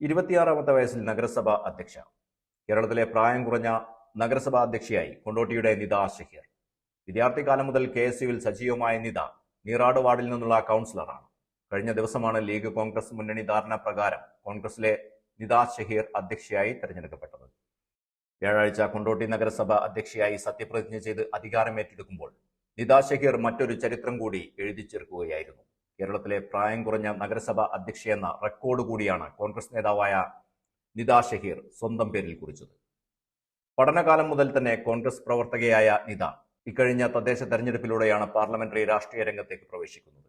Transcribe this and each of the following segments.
ഇരുപത്തിയാറാമത്തെ വയസ്സിൽ നഗരസഭ അധ്യക്ഷ. കേരളത്തിലെ പ്രായം കുറഞ്ഞ നഗരസഭാ അധ്യക്ഷയായി കൊണ്ടോട്ടിയുടെ നിത ഷഹീർ വിദ്യാർത്ഥിക്കാലം മുതൽ കെ എസ് യുവിൽ സജീവമായ നിത നീറാട് വാർഡിൽ നിന്നുള്ള കൗൺസിലറാണ്. കഴിഞ്ഞ ദിവസമാണ് ലീഗ് കോൺഗ്രസ് മുന്നണി ധാരണ പ്രകാരം കോൺഗ്രസിലെ നിത ഷഹീർ അധ്യക്ഷയായി തെരഞ്ഞെടുക്കപ്പെട്ടത്. വ്യാഴാഴ്ച കൊണ്ടോട്ടി നഗരസഭ അധ്യക്ഷയായി സത്യപ്രതിജ്ഞ ചെയ്ത് അധികാരമേറ്റെടുക്കുമ്പോൾ നിത ഷഹീർ മറ്റൊരു ചരിത്രം കൂടി എഴുതി ചേർക്കുകയായിരുന്നു. കേരളത്തിലെ പ്രായം കുറഞ്ഞ നഗരസഭ അധ്യക്ഷയെന്ന റെക്കോർഡ് കൂടിയാണ് കോൺഗ്രസ് നേതാവായ നിത ഷഹീർ സ്വന്തം പേരിൽ കുറിച്ചത്. പഠനകാലം മുതൽ തന്നെ കോൺഗ്രസ് പ്രവർത്തകയായ നിത ഇക്കഴിഞ്ഞ തദ്ദേശ തെരഞ്ഞെടുപ്പിലൂടെയാണ് പാർലമെന്ററി രാഷ്ട്രീയ രംഗത്തേക്ക് പ്രവേശിക്കുന്നത്.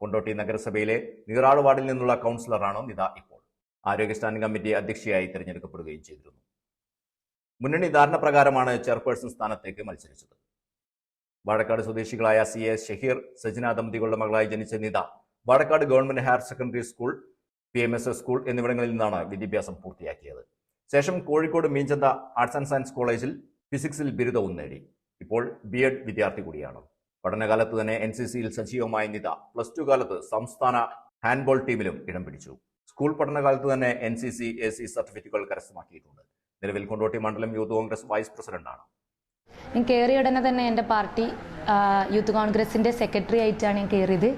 കൊണ്ടോട്ടി നഗരസഭയിലെ നീറാട് വാർഡിൽ നിന്നുള്ള കൗൺസിലറാണ് നിത ഇപ്പോൾ. ആരോഗ്യ സ്റ്റാൻഡിംഗ് കമ്മിറ്റി അധ്യക്ഷയായി തിരഞ്ഞെടുക്കപ്പെടുകയും ചെയ്തിരുന്നു. മുന്നണി ധാരണ പ്രകാരമാണ് ചെയർപേഴ്സൺ സ്ഥാനത്തേക്ക് മത്സരിച്ചത്. വാഴക്കാട് സ്വദേശികളായ സി എ ഷഹീർ സജിന ദമ്പതികളുടെ മകളായി ജനിച്ച Nitha Vazhakkad government higher secondary school P M S S school എന്നിവിടങ്ങളിൽ നിന്നാണ് വിദ്യാഭ്യാസം പൂർത്തിയാക്കിയത്. ശേഷം Kozhikode Meenchanda arts and science കോളേജിൽ ഫിസിക്സിൽ ബിരുദവും നേടി. ഇപ്പോൾ ബി എഡ് വിദ്യാർത്ഥി കൂടിയാണ്. പഠനകാലത്ത് തന്നെ എൻ സി സിയിൽ സജീവമായ നിത പ്ലസ് ടു കാലത്ത് സംസ്ഥാന ഹാൻഡ്ബോൾ ടീമിലും ഇടം പിടിച്ചു. സ്കൂൾ പഠനകാലത്ത് തന്നെ N C C A C സർട്ടിഫിക്കറ്റുകൾ കരസ്ഥമാക്കിയിട്ടുണ്ട്. നിലവിൽ കൊണ്ടോട്ടി മണ്ഡലം യൂത്ത് കോൺഗ്രസ് വൈസ് പ്രസിഡന്റാണ്. ഞാൻ കയറിയ ഉടനെ തന്നെ എന്റെ പാർട്ടി യൂത്ത് കോൺഗ്രസിന്റെ സെക്രട്ടറി ആയിട്ടാണ് ഞാൻ കയറിയത്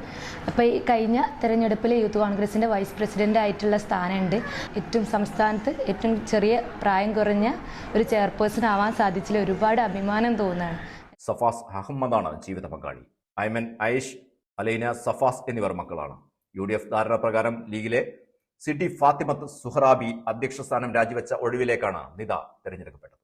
അപ്പോൾ ഈ കഴിഞ്ഞ തെരഞ്ഞെടുപ്പിൽ യൂത്ത് കോൺഗ്രസിന്റെ വൈസ് പ്രസിഡന്റ് ആയിട്ടുള്ള സ്ഥാനമുണ്ട്. ഏറ്റവും സംസ്ഥാനത്ത് ഏറ്റവും ചെറിയ പ്രായം കുറഞ്ഞ ഒരു ചെയർപേഴ്സൺ ആവാൻ സാധിച്ചതിൽ ഒരുപാട് അഭിമാനം തോന്നുകയാണ്. സഫാസ് അഹമ്മദാണ് ജീവിത പങ്കാളി. ഐമൻ ഐഷ് അലൈന സഫാസ് എന്നിവർ മക്കളാണ്. യു ഡി എഫ് ധാരണ പ്രകാരം ലീഗിലെ സിഡി ഫാത്തിമത്ത് സുഹറാബി അധ്യക്ഷ സ്ഥാനം രാജിവെച്ച ഒഴിവിലേക്കാണ് നിത തെരഞ്ഞെടുക്കപ്പെട്ടത്.